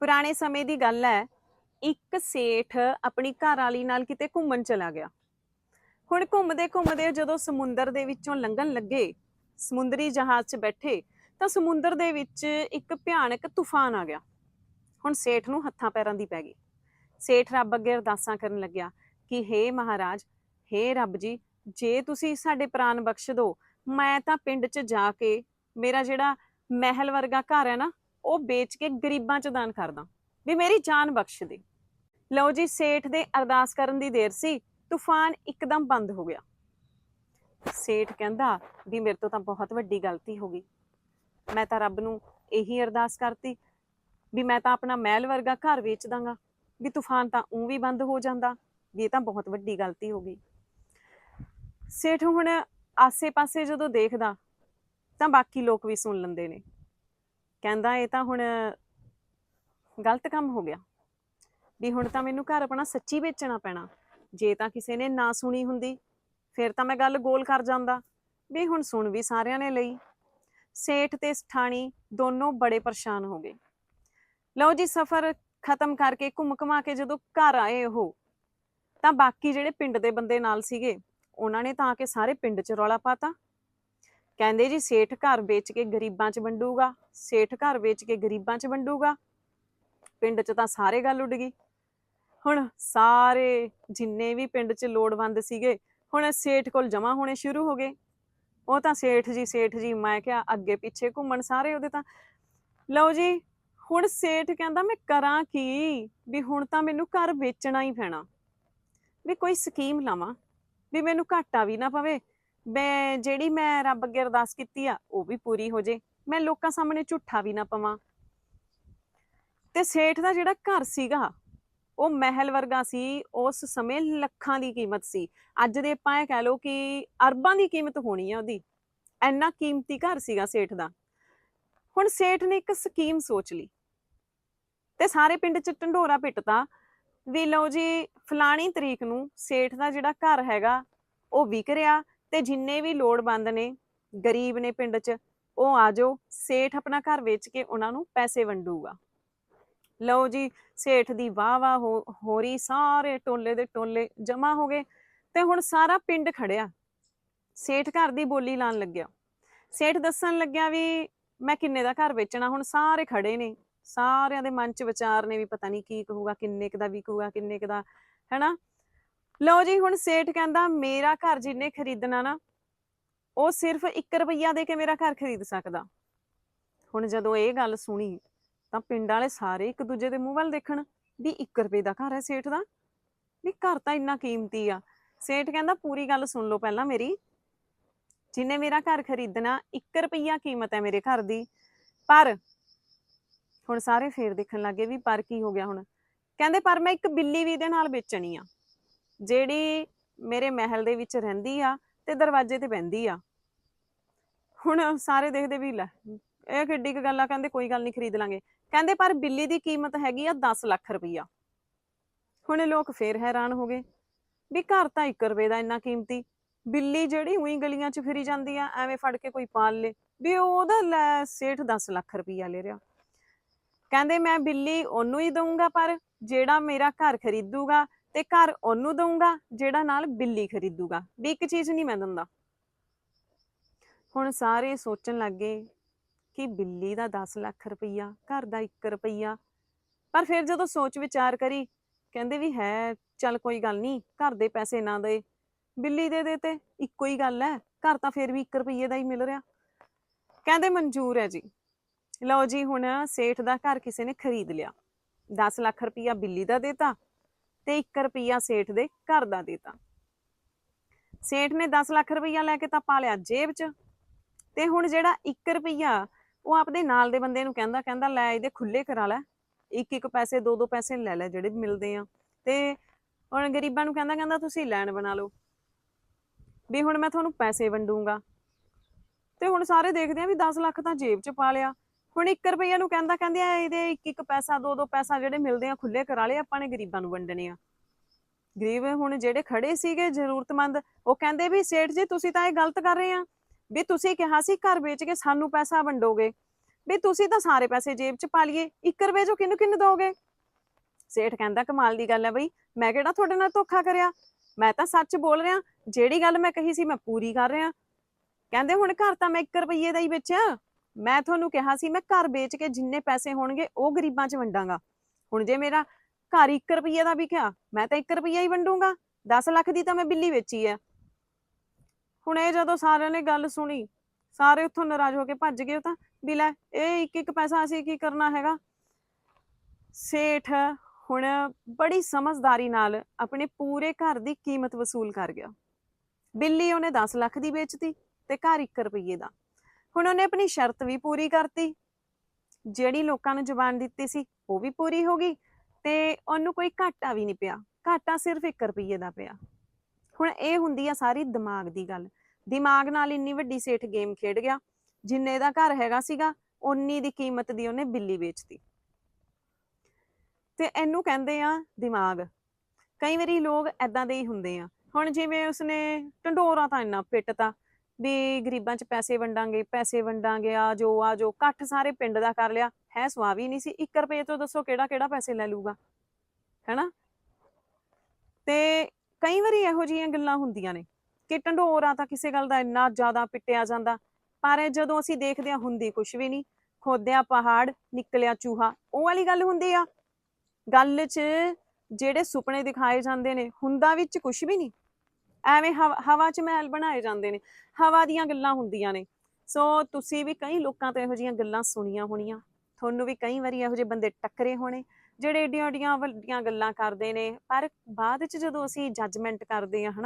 ਪੁਰਾਣੇ ਸਮੇਂ ਦੀ ਗੱਲ ਹੈ, ਇੱਕ ਸੇਠ ਆਪਣੀ ਘਰ ਵਾਲੀ ਨਾਲ ਕਿਤੇ ਘੁੰਮਣ ਚਲਾ ਗਿਆ। ਹੁਣ ਘੁੰਮਦੇ ਘੁੰਮਦੇ ਜਦੋਂ ਸਮੁੰਦਰ ਦੇ ਵਿੱਚੋਂ ਲੰਘਣ ਲੱਗੇ, ਸਮੁੰਦਰੀ ਜਹਾਜ਼ 'ਚ ਬੈਠੇ, ਤਾਂ ਸਮੁੰਦਰ ਦੇ ਵਿੱਚ ਇੱਕ ਭਿਆਨਕ ਤੂਫਾਨ ਆ ਗਿਆ। ਹੁਣ ਸੇਠ ਨੂੰ ਹੱਥਾਂ ਪੈਰਾਂ ਦੀ ਪੈ ਗਈ। ਸੇਠ ਰੱਬ ਅੱਗੇ ਅਰਦਾਸਾਂ ਕਰਨ ਲੱਗਿਆ ਕਿ, ਹੇ ਮਹਾਰਾਜ, ਹੇ ਰੱਬ ਜੀ, ਜੇ ਤੁਸੀਂ ਸਾਡੇ ਪ੍ਰਾਣ ਬਖਸ਼ ਦਿਓ ਮੈਂ ਤਾਂ ਪਿੰਡ 'ਚ ਜਾ ਕੇ ਮੇਰਾ ਜਿਹੜਾ ਮਹਿਲ ਵਰਗਾ ਘਰ ਹੈ ਨਾ ਉਹ ਵੇਚ ਕੇ ਗਰੀਬਾਂ 'ਚ ਦਾਨ ਕਰਦਾ। ਵੀ ਮੇਰੀ ਜਾਨ ਬਖਸ਼ ਦੇ। ਲਓ ਜੀ, ਸੇਠ ਦੇ ਅਰਦਾਸ ਕਰਨ ਦੀ ਦੇਰ ਸੀ, ਤੂਫਾਨ ਇੱਕਦਮ ਬੰਦ ਹੋ ਗਿਆ। ਸੇਠ ਕਹਿੰਦਾ, ਵੀ ਮੇਰੇ ਤੋਂ ਤਾਂ ਬਹੁਤ ਵੱਡੀ ਗਲਤੀ ਹੋ ਗਈ। ਮੈਂ ਤਾਂ ਰੱਬ ਨੂੰ ਇਹੀ ਅਰਦਾਸ ਕਰਤੀ, ਵੀ ਮੈਂ ਤਾਂ ਆਪਣਾ ਮਹਿਲ ਵਰਗਾ ਘਰ ਵੇਚ ਦਾਂਗਾ। ਵੀ ਤੂਫਾਨ ਤਾਂ ਉਂ ਵੀ ਬੰਦ ਹੋ ਜਾਂਦਾ, ਵੀ ਇਹ ਤਾਂ ਬਹੁਤ ਵੱਡੀ ਗਲਤੀ ਹੋ ਗਈ। ਸੇਠ ਹੁਣ ਆਸੇ-ਪਾਸੇ ਜਦੋਂ ਦੇਖਦਾ, ਤਾਂ ਬਾਕੀ ਲੋਕ ਵੀ ਸੁਣ ਲੈਂਦੇ ਨੇ। ਕਹਿੰਦਾ ਇਹ ਤਾਂ ਹੁਣ ਗਲਤ ਕੰਮ ਹੋ ਗਿਆ। ਵੀ ਹੁਣ ਤਾਂ ਮੈਨੂੰ ਘਰ ਆਪਣਾ ਸੱਚੀ ਵੇਚਣਾ ਪੈਣਾ। ਜੇ ਤਾਂ ਕਿਸੇ ਨੇ ਨਾ ਸੁਣੀ ਹੁੰਦੀ, ਫਿਰ ਤਾਂ ਮੈਂ ਗੱਲ ਗੋਲ ਕਰ ਜਾਂਦਾ। ਵੀ ਹੁਣ ਸੁਣ ਵੀ ਸਾਰਿਆਂ ਨੇ ਲਈ। ਸੇਠ ਤੇ ਸਠਾਣੀ ਦੋਨੋਂ ਬੜੇ ਪਰੇਸ਼ਾਨ ਹੋ ਗਏ। ਲਓ ਜੀ, ਸਫ਼ਰ ਖਤਮ ਕਰਕੇ ਘੁੰਮ ਘਮਾ ਕੇ ਜਦੋਂ ਘਰ ਆਏ ਉਹ, ਤਾਂ ਬਾਕੀ ਜਿਹੜੇ ਪਿੰਡ ਦੇ ਬੰਦੇ ਨਾਲ ਸੀਗੇ, ਉਹਨਾਂ ਨੇ ਤਾਂ ਆ ਕੇ ਸਾਰੇ ਪਿੰਡ 'ਚ ਰੌਲਾ ਪਾਤਾ। ਕਹਿੰਦੇ ਜੀ ਸੇਠ ਘਰ ਵੇਚ ਕੇ ਗਰੀਬਾਂ 'ਚ ਵੰਡੂਗਾ, ਸੇਠ ਘਰ ਵੇਚ ਕੇ ਗਰੀਬਾਂ 'ਚ ਵੰਡੂਗਾ। ਪਿੰਡ 'ਚ ਤਾਂ ਸਾਰੇ ਗੱਲ ਉੱਡ ਗਈ। ਹੁਣ ਸਾਰੇ ਜਿੰਨੇ ਵੀ ਪਿੰਡ 'ਚ ਲੋੜਵੰਦ ਸੀਗੇ, ਹੁਣ ਸੇਠ ਕੋਲ ਜਮਾ ਹੋਣੇ ਸ਼ੁਰੂ ਹੋ ਗਏ। ਉਹ ਤਾਂ ਸੇਠ ਜੀ ਸੇਠ ਜੀ, ਮੈਂ ਕਿਹਾ ਅੱਗੇ ਪਿੱਛੇ ਘੁੰਮਣ ਸਾਰੇ ਉਹਦੇ ਤਾਂ। ਲਓ ਜੀ, ਹੁਣ ਸੇਠ ਕਹਿੰਦਾ ਮੈਂ ਕਰਾਂ ਕੀ? ਵੀ ਹੁਣ ਤਾਂ ਮੈਨੂੰ ਘਰ ਵੇਚਣਾ ਹੀ ਪੈਣਾ। ਵੀ ਕੋਈ ਸਕੀਮ ਲਾਵਾਂ, ਵੀ ਮੈਨੂੰ ਘਾਟਾ ਵੀ ਨਾ ਪਵੇ। ਮੈਂ ਜਿਹੜੀ ਮੈਂ ਰੱਬ ਅੱਗੇ ਅਰਦਾਸ ਕੀਤੀ ਆ, ਉਹ ਵੀ ਪੂਰੀ ਹੋ ਜੇ। ਮੈਂ ਲੋਕਾਂ ਸਾਹਮਣੇ ਝੂਠਾ ਵੀ ਨਾ ਪਵਾਂ। ਤੇ ਸੇਠ ਦਾ ਜਿਹੜਾ ਘਰ ਸੀਗਾ, ਉਹ ਮਹਿਲ ਵਰਗਾ ਸੀ, ਉਸ ਸਮੇਂ ਲੱਖਾਂ ਦੀ ਕੀਮਤ ਸੀ। ਅੱਜ ਦੇ ਆਪਾਂ ਇਹ ਕਹਿ ਲਓ ਕਿ ਅਰਬਾਂ ਦੀ ਕੀਮਤ ਹੋਣੀ ਆ ਉਹਦੀ। ਇੰਨਾ ਕੀਮਤੀ ਘਰ ਸੀਗਾ ਸੇਠ ਦਾ। ਹੁਣ ਸੇਠ ਨੇ ਇੱਕ ਸਕੀਮ ਸੋਚ ਲਈ। ਤੇ ਸਾਰੇ ਪਿੰਡ 'ਚ ਢੰਡੋਰਾ ਪਿੱਟਤਾ ਵੀ ਲਓ ਜੀ, ਫਲਾਣੀ ਤਰੀਕ ਨੂੰ ਸੇਠ ਦਾ ਜਿਹੜਾ ਘਰ ਹੈਗਾ, ਉਹ ਵਿਕ ਰਿਹਾ। ਤੇ ਜਿੰਨੇ ਵੀ ਲੋੜਵੰਦ ਨੇ, ਗਰੀਬ ਨੇ ਪਿੰਡ 'ਚ, ਉਹ ਆ ਜਾਓ, ਸੇਠ ਆਪਣਾ ਘਰ ਵੇਚ ਕੇ ਉਹਨਾਂ ਨੂੰ ਪੈਸੇ ਵੰਡੂਗਾ। ਲਓ ਜੀ, ਸੇਠ ਦੀ ਵਾਹ ਵਾਹ ਹੋ ਰਹੀ, ਸਾਰੇ ਟੋਲੇ ਦੇ ਟੋਲੇ ਜਮਾ ਹੋ ਗਏ ਤੇ ਹੁਣ ਸਾਰਾ ਪਿੰਡ ਖੜਿਆ। ਸੇਠ ਘਰ ਦੀ ਬੋਲੀ ਲਾਣ ਲੱਗਿਆ। ਸੇਠ ਦੱਸਣ ਲੱਗਿਆ ਵੀ ਮੈਂ ਕਿੰਨੇ ਦਾ ਘਰ ਵੇਚਣਾ, ਹੁਣ ਸਾਰੇ ਖੜੇ ਨੇ। ਸਾਰਿਆਂ ਦੇ ਮਨ 'ਚ ਵਿਚਾਰ ਨੇ ਵੀ ਪਤਾ ਨਹੀਂ ਕੀ ਕਹੂਗਾ, ਕਿੰਨੇ ਕੁ ਦਾ ਵਿਕੂਗਾ, ਕਿੰਨੇ ਕੁ ਦਾ, ਹੈਨਾ? ਲਓ ਜੀ, ਹੁਣ ਸੇਠ ਕਹਿੰਦਾ, ਮੇਰਾ ਘਰ ਜਿੰਨੇ ਖਰੀਦਣਾ ਨਾ, ਉਹ ਸਿਰਫ 1 ਰੁਪਈਆ ਦੇ ਕੇ ਮੇਰਾ ਘਰ ਖਰੀਦ ਸਕਦਾ। ਹੁਣ ਜਦੋਂ ਇਹ ਗੱਲ ਸੁਣੀ, ਤਾਂ ਪਿੰਡ ਵਾਲੇ ਸਾਰੇ ਇੱਕ ਦੂਜੇ ਦੇ ਮੂੰਹ ਵੱਲ ਦੇਖਣ ਵੀ 1 ਰੁਪਏ ਦਾ ਘਰ ਹੈ ਸੇਠ ਦਾ? ਵੀ ਘਰ ਤਾਂ ਇੰਨਾ ਕੀਮਤੀ ਆ। ਸੇਠ ਕਹਿੰਦਾ, ਪੂਰੀ ਗੱਲ ਸੁਣ ਲਓ ਪਹਿਲਾਂ ਮੇਰੀ। ਜਿੰਨੇ ਮੇਰਾ ਘਰ ਖਰੀਦਣਾ 1 ਰੁਪਈਆ ਕੀਮਤ ਹੈ ਮੇਰੇ ਘਰ ਦੀ। ਪਰ, ਹੁਣ ਸਾਰੇ ਫੇਰ ਦੇਖਣ ਲੱਗੇ ਵੀ ਪਰ ਕੀ ਹੋ ਗਿਆ ਹੁਣ? ਕਹਿੰਦੇ, ਪਰ ਮੈਂ ਇੱਕ ਬਿੱਲੀ ਵੀ ਇਹਦੇ ਨਾਲ ਵੇਚਣੀ ਆ। ਜਿਹੜੀ ਮੇਰੇ ਮਹਿਲ ਦੇ ਵਿੱਚ ਰਹਿੰਦੀ ਆ ਤੇ ਦਰਵਾਜ਼ੇ ਤੇ ਬਹਿੰਦੀ ਆ। ਹੁਣ ਸਾਰੇ ਦੇਖਦੇ ਵੀ ਲੈ, ਇਹ ਕਿੱਡੀ ਕੁ ਗੱਲ ਆ, ਕਹਿੰਦੇ ਕੋਈ ਗੱਲ ਨਹੀਂ ਖਰੀਦ ਲਾਂਗੇ। ਕਹਿੰਦੇ ਪਰ ਬਿੱਲੀ ਦੀ ਕੀਮਤ ਹੈਗੀ ਆ 10 ਲੱਖ ਰੁਪਈਆ। ਹੁਣ ਲੋਕ ਫੇਰ ਹੈਰਾਨ ਹੋ ਗਏ ਵੀ ਘਰ ਤਾਂ 1 ਰੁਪਏ ਦਾ ਇੰਨਾ ਕੀਮਤੀ। ਬਿੱਲੀ ਜਿਹੜੀ ਉਹੀ ਗਲੀਆਂ 'ਚ ਫਿਰੀ ਜਾਂਦੀ ਆ, ਐਵੇਂ ਫੜ ਕੇ ਕੋਈ ਪਾਲ ਲੇ, ਵੀ ਉਹਦਾ ਲੈ ਸੇਠ 10 ਲੱਖ ਰੁਪਈਆ ਲੈ ਰਿਹਾ। ਕਹਿੰਦੇ ਮੈਂ ਬਿੱਲੀ ਉਹਨੂੰ ਹੀ ਦਊਂਗਾ ਪਰ ਜਿਹੜਾ ਮੇਰਾ ਘਰ ਖਰੀਦੂਗਾ ਤੇ ਘਰ ਉਹਨੂੰ ਦਊਂਗਾ, ਜਿਹੜਾ ਨਾਲ ਬਿੱਲੀ ਖਰੀਦੂਗਾ। ਵੀ ਇੱਕ ਚੀਜ਼ ਨਹੀਂ ਮੈਂ ਦਿੰਦਾ। ਹੁਣ ਸਾਰੇ ਸੋਚਣ ਲੱਗੇ ਕਿ ਬਿੱਲੀ ਦਾ 10 ਲੱਖ ਰੁਪਈਆ, ਘਰ ਦਾ 1 ਰੁਪਈਆ। ਪਰ ਫਿਰ ਜਦੋਂ ਸੋਚ ਵਿਚਾਰ ਕਰੀ, ਕਹਿੰਦੇ ਵੀ ਹੈ, ਚੱਲ ਕੋਈ ਗੱਲ ਨਹੀਂ, ਘਰ ਦੇ ਪੈਸੇ ਨਾ ਦੇ। ਬਿੱਲੀ ਦੇ ਦੇ ਤੇ ਇੱਕੋ ਹੀ ਗੱਲ ਹੈ, ਘਰ ਤਾਂ ਫਿਰ ਵੀ 1 ਰੁਪਈਏ ਦਾ ਹੀ ਮਿਲ ਰਿਹਾ। ਕਹਿੰਦੇ ਮਨਜ਼ੂਰ ਹੈ ਜੀ। ਲਓ ਜੀ, ਹੁਣ ਸੇਠ ਦਾ ਘਰ ਕਿਸੇ ਨੇ ਖਰੀਦ ਲਿਆ। 10 ਲੱਖ ਰੁਪਈਆ ਬਿੱਲੀ ਦਾ ਦੇਤਾ ਤੇ 1 ਰੁਪਈਆ ਸੇਠ ਦੇ ਘਰ ਦਾ ਦਿੱਤਾ। ਸੇਠ ਨੇ 10 ਲੱਖ ਰੁਪਈਆ ਲੈ ਕੇ ਤਾਂ ਪਾ ਲਿਆ ਜੇਬ 'ਚ। ਤੇ ਹੁਣ ਜਿਹੜਾ 1 ਰੁਪਈਆ, ਉਹ ਆਪਦੇ ਨਾਲ ਦੇ ਬੰਦੇ ਨੂੰ ਕਹਿੰਦਾ ਕਹਿੰਦਾ, ਲੈ ਇਹਦੇ ਖੁੱਲੇ ਕਰਾ ਲੈ। ਇੱਕ ਇੱਕ ਪੈਸੇ, ਦੋ ਦੋ ਪੈਸੇ ਲੈ ਲੈ ਜਿਹੜੇ ਮਿਲਦੇ ਆ। ਤੇ ਹੁਣ ਗਰੀਬਾਂ ਨੂੰ ਕਹਿੰਦਾ ਕਹਿੰਦਾ, ਤੁਸੀਂ ਲੈਣ ਬਣਾ ਲਓ। ਵੀ ਹੁਣ ਮੈਂ ਤੁਹਾਨੂੰ ਪੈਸੇ ਵੰਡੂੰਗਾ। ਤੇ ਹੁਣ ਸਾਰੇ ਦੇਖਦੇ ਆ ਵੀ 10 ਲੱਖ ਤਾਂ ਜੇਬ 'ਚ ਪਾ ਲਿਆ। ਹੁਣ 1 ਰੁਪਈਆ ਨੂੰ ਕਹਿੰਦਾ, ਕਹਿੰਦੇ ਆ ਇਹਦੇ ਇੱਕ ਇੱਕ ਪੈਸਾ, ਦੋ ਦੋ ਪੈਸਾ ਜਿਹੜੇ ਮਿਲਦੇ ਆ ਖੁੱਲੇ ਕਰਾ ਲਏ ਆਪਾਂ ਨੇ ਗਰੀਬਾਂ ਨੂੰ ਵੰਡਣੇ ਆ। ਗਰੀਬ ਹੁਣ ਜਿਹੜੇ ਖੜੇ ਸੀਗੇ ਜ਼ਰੂਰਤਮੰਦ, ਉਹ ਕਹਿੰਦੇ ਵੀ, ਸੇਠ ਜੀ, ਤੁਸੀਂ ਤਾਂ ਇਹ ਗਲਤ ਕਰ ਰਹੇ ਆ, ਵੀ ਤੁਸੀਂ ਕਿਹਾ ਸੀ ਘਰ ਵੇਚ ਕੇ ਸਾਨੂੰ ਪੈਸਾ ਵੰਡੋਗੇ, ਵੀ ਤੁਸੀਂ ਤਾਂ ਸਾਰੇ ਪੈਸੇ ਜੇਬ 'ਚ ਪਾ ਲਈਏ 1 ਰੁਪਏ ਚੋਂ ਕਿਹਨੂੰ ਕਿਹਨੂੰ ਦੋਗੇ ਸੇਠ ਕਹਿੰਦਾ, ਕਮਾਲ ਦੀ ਗੱਲ ਹੈ ਬਈ, ਮੈਂ ਕਿਹੜਾ ਤੁਹਾਡੇ ਨਾਲ ਧੋਖਾ ਕਰਿਆ? ਮੈਂ ਤਾਂ ਸੱਚ ਬੋਲ ਰਿਹਾ, ਜਿਹੜੀ ਗੱਲ ਮੈਂ ਕਹੀ ਸੀ ਮੈਂ ਪੂਰੀ ਕਰ ਰਿਹਾ। ਕਹਿੰਦੇ ਹੁਣ ਘਰ ਤਾਂ ਮੈਂ 1 ਰੁਪਏ ਦਾ ਹੀ ਵੇਚਿਆ। ਮੈਂ ਤੁਹਾਨੂੰ ਕਿਹਾ ਸੀ, ਮੈਂ ਘਰ ਵੇਚ ਕੇ ਜਿੰਨੇ ਪੈਸੇ ਹੋਣਗੇ, ਉਹ ਗਰੀਬਾਂ 'ਚ ਵੰਡਾਂਗਾ। ਹੁਣ ਜੇ ਮੇਰਾ ਘਰ 1 ਰੁਪਏ ਦਾ ਵਿਕਿਆ, ਮੈਂ ਤਾਂ 1 ਰੁਪਈਆ ਹੀ ਵੰਡੂੰਗਾ। 10 ਲੱਖ ਦੀ ਤਾਂ ਮੈਂ ਬਿੱਲੀ ਵੇਚੀ ਆ ਹੁਣ ਇਹ ਜਦੋਂ ਸਾਰਿਆਂ ਨੇ ਗੱਲ ਸੁਣੀ, ਸਾਰੇ ਉੱਥੋਂ ਨਾਰਾਜ਼ ਹੋ ਕੇ ਭੱਜ ਗਏ ਤਾਂ ਵੀ ਲੈ, ਇਹ ਇੱਕ ਇੱਕ ਪੈਸਾ ਅਸੀਂ ਕੀ ਕਰਨਾ ਹੈਗਾ? ਸੇਠ ਹੁਣ ਬੜੀ ਸਮਝਦਾਰੀ ਨਾਲ ਆਪਣੇ ਪੂਰੇ ਘਰ ਦੀ ਕੀਮਤ ਵਸੂਲ ਕਰ ਗਿਆ। ਬਿੱਲੀ ਉਹਨੇ 10 ਲੱਖ ਦੀ ਵੇਚਤੀ ਤੇ ਘਰ 1 ਰੁਪਏ ਦਾ। ਹੁਣ ਉਹਨੇ ਆਪਣੀ ਸ਼ਰਤ ਵੀ ਪੂਰੀ ਕਰਤੀ। ਜਿਹੜੀ ਲੋਕਾਂ ਨੂੰ ਜਬਾਨ ਦਿੱਤੀ ਸੀ, ਉਹ ਵੀ ਪੂਰੀ ਹੋ ਗਈ ਤੇ ਉਹਨੂੰ ਕੋਈ ਘਾਟਾ ਵੀ ਨਹੀਂ ਪਿਆ। ਘਾਟਾ ਸਿਰਫ 1 ਰੁਪਏ ਦਾ ਪਿਆ। ਹੁਣ ਇਹ ਹੁੰਦੀ ਆ ਸਾਰੀ ਦਿਮਾਗ ਦੀ ਗੱਲ। ਦਿਮਾਗ ਨਾਲ ਇੰਨੀ ਵੱਡੀ ਸੇਠ ਗੇਮ ਖੇਡ ਗਿਆ। ਜਿੰਨੇ ਦਾ ਘਰ ਹੈਗਾ ਸੀਗਾ ਉਨੀ ਦੀ ਕੀਮਤ ਦੀ ਉਹਨੇ ਬਿੱਲੀ ਵੇਚਤੀ। ਤੇ ਇਹਨੂੰ ਕਹਿੰਦੇ ਆ ਦਿਮਾਗ। ਕਈ ਵਾਰੀ ਲੋਕ ਐਦਾਂ ਦੇ ਹੀ ਹੁੰਦੇ ਆ। ਹੁਣ ਜਿਵੇਂ ਉਸਨੇ ਢੰਡੋਰਾ ਤਾਂ ਇੰਨਾ ਪਿੱਟਤਾ ਵੀ ਗਰੀਬਾਂ 'ਚ ਪੈਸੇ ਵੰਡਾਂਗੇ ਪੈਸੇ ਵੰਡਾਂਗੇ, ਆ ਜੋ ਆ ਜੋ ਇਕੱਠ ਸਾਰੇ ਪਿੰਡ ਦਾ ਕਰ ਲਿਆ। ਹੈ ਸਵਾਬ ਹੀ ਨਹੀਂ ਸੀ। 1 ਰੁਪਏ ਤੋਂ ਦੱਸੋ ਕਿਹੜਾ ਕਿਹੜਾ ਪੈਸੇ ਲੈ ਲੂਗਾ ਹੈਨਾ? ਤੇ ਕਈ ਵਾਰੀ ਇਹੋ ਜਿਹੀਆਂ ਗੱਲਾਂ ਹੁੰਦੀਆਂ ਨੇ ਕਿ ਢੰਡੋਰਾ ਤਾਂ ਕਿਸੇ ਗੱਲ ਦਾ ਇੰਨਾ ਜ਼ਿਆਦਾ ਪਿੱਟਿਆ ਜਾਂਦਾ, ਪਰ ਜਦੋਂ ਅਸੀਂ ਦੇਖਦੇ ਹਾਂ, ਹੁੰਦੀ ਕੁਝ ਵੀ ਨਹੀਂ। ਖੋਦਿਆ ਪਹਾੜ, ਨਿਕਲਿਆ ਚੂਹਾ। ਉਹ ਵਾਲੀ ਗੱਲ ਹੁੰਦੀ ਆ। ਗੱਲ 'ਚ ਜਿਹੜੇ ਸੁਪਨੇ ਦਿਖਾਏ ਜਾਂਦੇ ਨੇ, ਹੁੰਦਾ ਵਿੱਚ ਕੁਝ ਵੀ ਨਹੀਂ। ਐਵੇਂ ਹਵਾ ਹਵਾ 'ਚ ਮਹਿਲ ਬਣਾਏ ਜਾਂਦੇ ਨੇ, ਹਵਾ ਦੀਆਂ ਗੱਲਾਂ ਹੁੰਦੀਆਂ ਨੇ। ਸੋ ਤੁਸੀਂ ਵੀ ਕਈ ਲੋਕਾਂ ਤੋਂ ਇਹੋ ਜਿਹੀਆਂ ਗੱਲਾਂ ਸੁਣੀਆਂ ਹੋਣੀਆਂ। ਤੁਹਾਨੂੰ ਵੀ ਕਈ ਵਾਰੀ ਇਹੋ ਜਿਹੇ ਬੰਦੇ ਟੱਕਰੇ ਹੋਣੇ, ਜਿਹੜੇ ਏਡੀਆਂ ਏਡੀਆਂ ਵੱਡੀਆਂ ਗੱਲਾਂ ਕਰਦੇ ਨੇ। ਪਰ ਬਾਅਦ 'ਚ ਜਦੋਂ ਅਸੀਂ ਜੱਜਮੈਂਟ ਕਰਦੇ ਆ ਹਨਾ